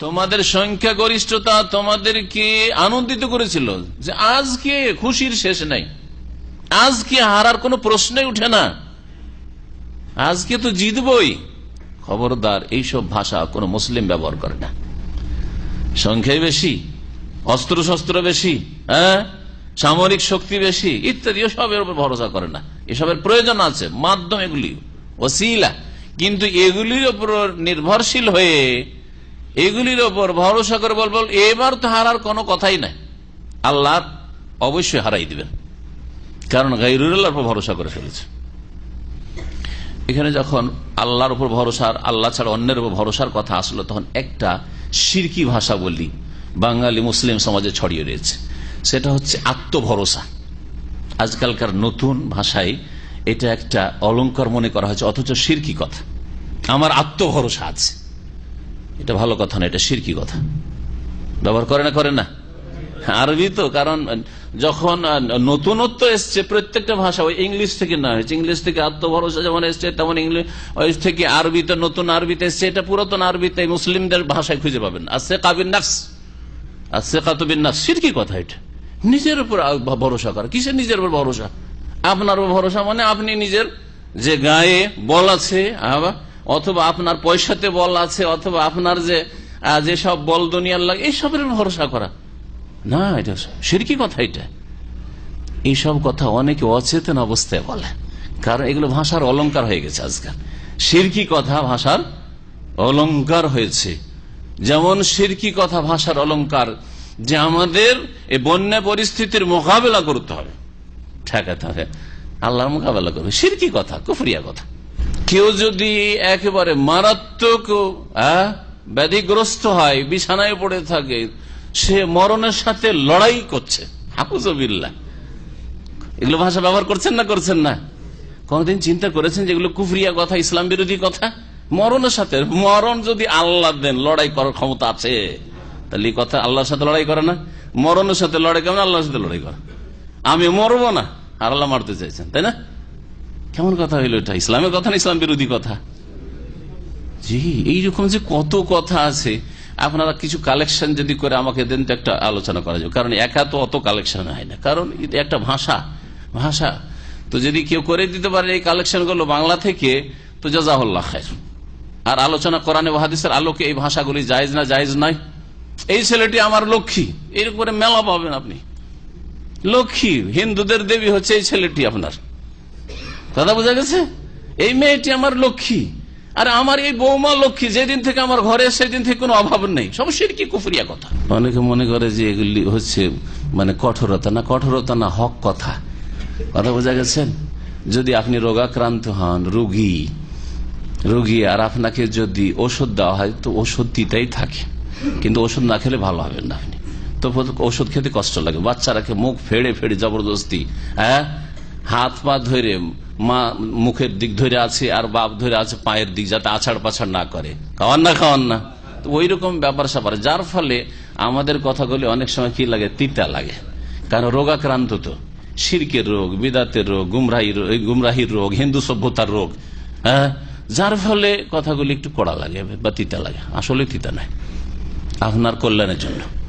তোমাদের সংখ্যা গরিষ্ঠতা তোমাদেরকে আনন্দিত করেছিল যে আজকে খুশির শেষ নাই। আজকে হারার কোনো প্রশ্নই উঠে না। আজকে তো জিতবই। খবরদার, এইসব ভাষা কোনো মুসলিম ব্যবহার করে না। সংখ্যাই বেশি অস্ত্র শস্ত্র বেশি হ্যাঁ? সামরিক শক্তি বেশি, ইত্যাদি, এসবের উপর ভরসা করে না। এসবের প্রয়োজন আছে, মাধ্যম এগুলি। ওসিলা। কিন্তু এগুলির উপর নির্ভরশীল হয়ে, এগুলির ওপর ভরসা করে বল বল এবার তো হারার কোনো কথাই নাই। আল্লাহ অবশ্যই হারাই দিবেন। কারণ গাইরুল্লাহর উপর ভরসা করে ফেলেছে। এখানে যখন আল্লাহর উপর ভরসার আল্লাহ ছাড়া অন্যের উপর ভরসার কথা আসলো, তখন একটা সিরকি ভাষা বলি বাঙালি মুসলিম সমাজে ছড়িয়ে রয়েছে। সেটা হচ্ছে আত্মভরসা। আজকালকার নতুন ভাষায় এটা একটা অলঙ্কার মনে করা হয়েছে, অথচ সিরকি কথা। আমার আত্মভরসা আছে। এটা ভালো কথা না, এটা সিরকি কথা। ব্যবহার করে না করে না। আরবি তো, কারণ যখন নতুনত্ব এসছে, প্রত্যেকটা ভাষা ওই ইংলিশ থেকে না হয়েছে। ইংলিশ থেকে আত্মভরসা যেমন এসছে, তেমন ইংলিশ থেকে আরবিতে নতুন আরবিতে এসছে, এটা পুরাতন আরবিতে মুসলিমদের ভাষায় খুঁজে পাবেন। আসছে কাবিন নাফস আসছে কাতুবিন সিরকি কথা এটা। নিজের উপর ভরসা করা। কিসের নিজের উপর ভরসা? আপনার ভরসা মানে আপনি নিজের যে গায়ে বল আছে অথবা আপনার পয়সাতে বল আছে, অথবা আপনার যে যেসব বল দুনিয়ার লাগে, এইসবের ভরসা করা। না, এটা সিরকি কথা এটা। এইসব কথা অনেকে অচেতন অবস্থায় বলে। কারণ এগুলো ভাষার অলঙ্কার হয়ে গেছে আজকাল। সিরকি কথা ভাষার অলঙ্কার হয়েছে। যেমন সিরকি কথা ভাষার অলঙ্কার যে আমাদের এই বন্যা পরিস্থিতির মোকাবেলা করতে হবে। ঠেকাতে হবে। আল্লাহর মোকাবেলা করবে। সিরকি কথা, কুফরিয়া কথা। কেউ যদি একেবারে মারাত্মক ব্যাধিগ্রস্ত হয়, বিছানায় পড়ে থাকে, সে মরণের সাথে লড়াই করছে। হাফুজবিল্লা এগুলো ভাষা ব্যবহার করছেন না করছেন না? কোনদিন চিন্তা করেছেন যেগুলো কুফরিয়া কথা, ইসলাম বিরোধী কথা? মরণের সাথে, মরণ যদি আল্লাহ দেন, লড়াই করার ক্ষমতা আছে, তাহলে কথা আল্লাহর সাথে লড়াই করে না। মরণের সাথে লড়াই করে আল্লাহর সাথে লড়াই করে। আমি মরবো না। আর আল্লাহ মারতে চাইছেন, তাই না? কেমন কথা হইল এটা? ইসলামের কথা না ইসলাম বিরোধী কথা? জি, এইরকম যে কত কথা আছে। আপনারা কিছু কালেকশন যদি করে আমাকে দেন, তো একটা আলোচনা করা যাবে। কারণ একা তো অত কালেকশন হয় না। কারণ একটা ভাষা ভাষা। তো যদি কেউ করে দিতে পারে এই কালেকশনগুলো বাংলা থেকে, তো জাজাহুল্লাহ খায় আর আলোচনা করানে হাদিসের আলোকে এই ভাষাগুলি জায়জ না জায়জ নয়। এই ছেলেটি আমার লক্ষ্মী। এর উপরে মেলা পাবেন আপনি। লক্ষ্মী, হিন্দুদের দেবী হচ্ছে এই ছেলেটি আপনার। দাদা বোঝা গেছে? এই মেয়েটি আমার লক্ষ্মী। আর আমার এই বৌমা লক্ষ্মী, যেদিন থেকে আমার ঘরে, সেদিন থেকে কোনো অভাব নেই। সব কি কুফুরিয়া কথা। অনেকে মনে করে যে এগুলি হচ্ছে মানে কঠোরতা, না কঠোরতা, না হক কথা। কথা বোঝা গেছেন যদি আপনি রোগাক্রান্ত হন, রোগী রোগী, আর আপনাকে যদি ওষুধ দেওয়া হয়, তো ওষুধ দিতেই থাকে। কিন্তু ওষুধ না খেলে ভালো হবেন না আপনি। তো ওষুধ খেতে কষ্ট লাগে। বাচ্চারাকে মুখ ফেড়ে ফেড়ে জবরদস্তি হ্যাঁ? হাত পা ধরে মা মুখের দিক ধরে আছে আর বাপ ধরে আছে পায়ের দিক যাতে আছাড় পাছাড় না করে। খাওয়ান না খাওয়ান না। ওই রকম ব্যাপার স্যাপার। যার ফলে আমাদের কথাগুলি অনেক সময় কি লাগে? তিতা লাগে। কারণ রোগাক্রান্ত তো। সিরকের রোগ, বিদাতের রোগ, গুমরাহি গুমরাহির রোগ, হিন্দু সভ্যতার রোগ হ্যাঁ? যার ফলে কথাগুলি একটু কড়া লাগে বা তিতা লাগে। আসলে তিতা নয়। আপনার কল্যাণের জন্য।